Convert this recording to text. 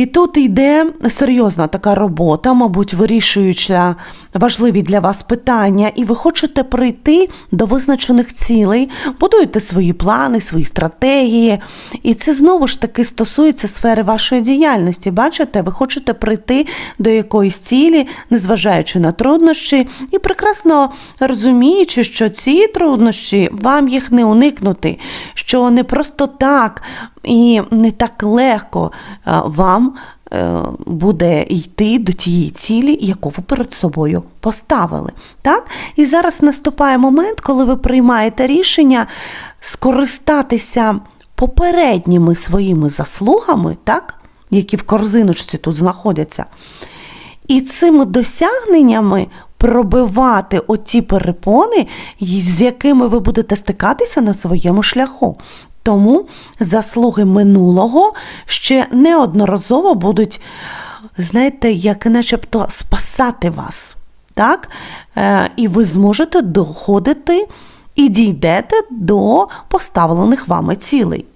І тут йде серйозна така робота, мабуть, вирішуюча важливі для вас питання, і ви хочете прийти до визначених цілей, будуєте свої плани, свої стратегії. І це знову ж таки стосується сфери вашої діяльності. Бачите, ви хочете прийти до якоїсь цілі, незважаючи на труднощі, і прекрасно розуміючи, що ці труднощі вам їх не уникнути, що не просто так і не так легко е, вам е, буде йти до тієї цілі, яку ви перед собою поставили. Так? І зараз наступає момент, коли ви приймаєте рішення скористатися попередніми своїми заслугами, так? які в корзиночці тут знаходяться. І цими досягненнями пробивати оті перепони, з якими ви будете стикатися на своєму шляху. Тому заслуги минулого ще неодноразово будуть, знаєте, як начебто спасати вас. Так? Е, і ви зможете доходити і дійдете до поставлених вами цілей.